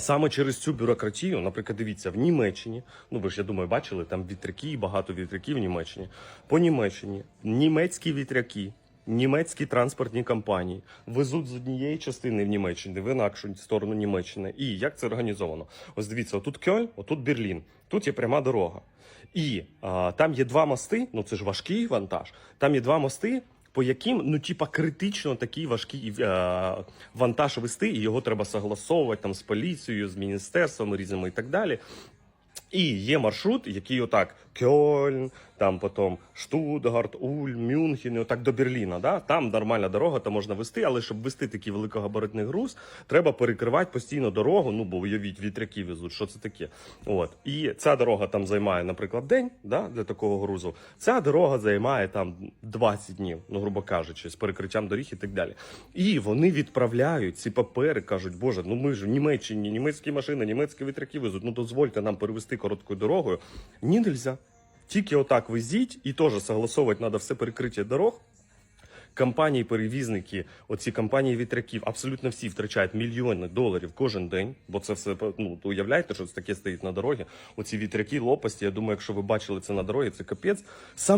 Саме через цю бюрократію, наприклад, дивіться, в Німеччині, ну ви ж я думаю, бачили там вітряки, багато вітряків в Німеччині. По Німеччині німецькі вітряки, німецькі транспортні компанії везуть з однієї частини в Німеччині в інакшу сторону Німеччини. І як це організовано? Ось дивіться, отут Кьоль, отут Берлін, тут є пряма дорога. І а, там є два мости, ну це ж важкий вантаж. Там є два мости, по яким ну, типа, критично такий важкий е, вантаж вести, і його треба согласовувати там з поліцією, з міністерством різними і так далі. І є маршрут, який отак Кьольн, там потім Штутгарт, Ульм, Мюнхен, і отак до Берліна. Да? Там нормальна дорога, там можна вести, але щоб вести такий великогабаритний груз, треба перекривати постійно дорогу. Ну, бо уявіть, вітряки везуть, що це таке. От. І ця дорога там займає, наприклад, день да, для такого грузу. Ця дорога займає там 20 днів, ну, грубо кажучи, з перекриттям доріг і так далі. І вони відправляють ці папери, кажуть, Боже, ну ми ж в Німеччині, німецькі машини, німецькі вітряки везуть. Ну дозвольте нам перевести короткою дорогою. Ні, нельзя. Тільки отак везіть, і теж согласовувати треба все перекриття дорог. Компанії-перевізники, оці компанії вітряків, абсолютно всі втрачають мільйони доларів кожен день, бо це все ну уявляєте, що таке стоїть на дорозі. Оці вітряки, лопасті. Я думаю, якщо ви бачили це на дорозі, це капець. Сам